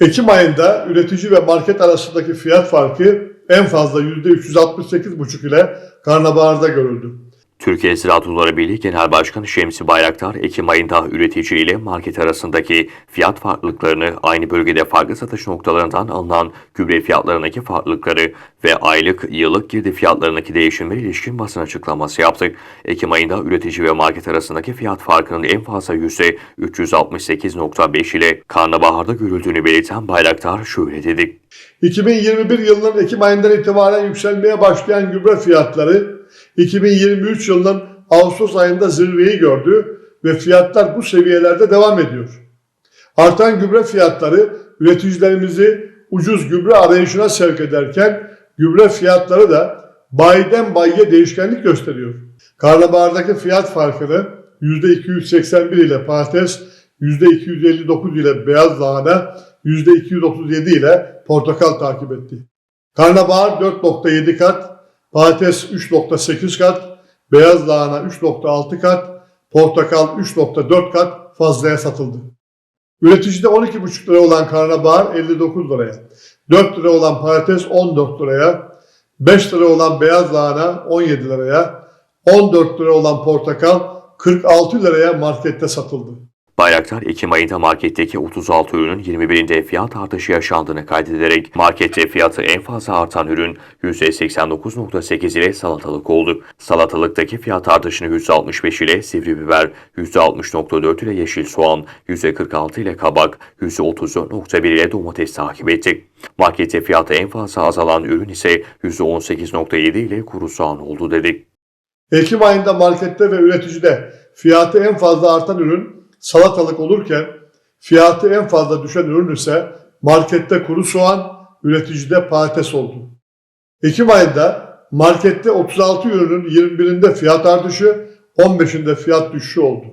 Ekim ayında üretici ve market arasındaki fiyat farkı en fazla %368,5 ile karnabaharda görüldü. Türkiye Ziraat Odaları Birliği Genel Başkanı Şemsi Bayraktar, Ekim ayında üretici ile market arasındaki fiyat farklılıklarını aynı bölgede farklı satış noktalarından alınan gübre fiyatlarındaki farklılıkları ve aylık, yıllık girdi fiyatlarındaki değişimlere ilişkin basın açıklaması yaptı. Ekim ayında üretici ve market arasındaki fiyat farkının en fazla %368.5 ile karnabaharda görüldüğünü belirten Bayraktar şöyle dedi. 2021 yılının Ekim ayından itibaren yükselmeye başlayan gübre fiyatları 2023 yılının Ağustos ayında zirveyi gördü ve fiyatlar bu seviyelerde devam ediyor. Artan gübre fiyatları üreticilerimizi ucuz gübre arayışına sevk ederken gübre fiyatları da bayiden bayiye değişkenlik gösteriyor. Karnabahardaki fiyat farkını %281 ile patates, %259 ile beyaz lahana, %237 ile portakal takip etti. Karnabahar 4.7 kat, patates 3.8 kat, beyaz lahana 3.6 kat, portakal 3.4 kat fazlaya satıldı. Üreticide 12,5 lira olan karnabahar 59 liraya, 4 lira olan patates 14 liraya, 5 lira olan beyaz lahana 17 liraya, 14 lira olan portakal 46 liraya markette satıldı. Bayraktar, Ekim ayında marketteki 36 ürünün 21'inde fiyat artışı yaşandığını kaydederek markette fiyatı en fazla artan ürün %89.8 ile salatalık oldu. Salatalıktaki fiyat artışını %65 ile sivri biber, %60.4 ile yeşil soğan, %46 ile kabak, %30.1 ile domates takip etti. Markette fiyatı en fazla azalan ürün ise %18.7 ile kuru soğan oldu dedi. Ekim ayında markette ve üreticide fiyatı en fazla artan ürün salatalık olurken fiyatı en fazla düşen ürün ise markette kuru soğan, üreticide patates oldu. Ekim ayında markette 36 ürünün 21'inde fiyat artışı, 15'inde fiyat düşüşü oldu.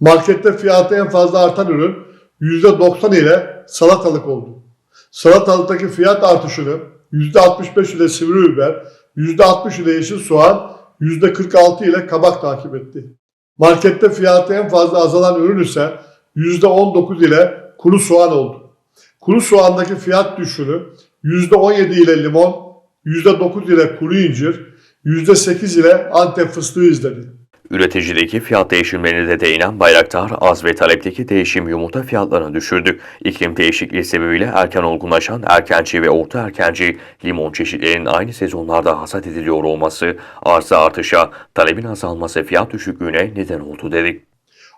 Markette fiyatı en fazla artan ürün %90 ile salatalık oldu. Salatalıktaki fiyat artışını %65 ile sivri biber, %60 ile yeşil soğan, %46 ile kabak takip etti. Markette fiyatı en fazla azalan ürün ise %19 ile kuru soğan oldu. Kuru soğandaki fiyat düşüşünü %17 ile limon, %9 ile kuru incir, %8 ile antep fıstığı izledi. Üreticideki fiyat değişimlerine de değinen Bayraktar, az ve talepteki değişim yumurta fiyatlarını düşürdü. İklim değişikliği sebebiyle erken olgunlaşan erkenci ve orta erkenci limon çeşitlerinin aynı sezonlarda hasat ediliyor olması, arıza artışa, talebin azalması fiyat düşüklüğüne neden oldu dedi.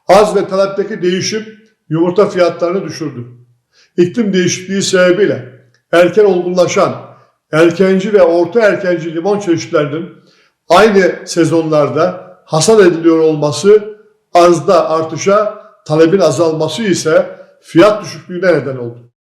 Az ve talepteki değişim yumurta fiyatlarını düşürdü. İklim değişikliği sebebiyle erken olgunlaşan erkenci ve orta erkenci limon çeşitlerinin aynı sezonlarda hasat ediliyor olması arzda artışa, talebin azalması ise fiyat düşüklüğüne neden oldu.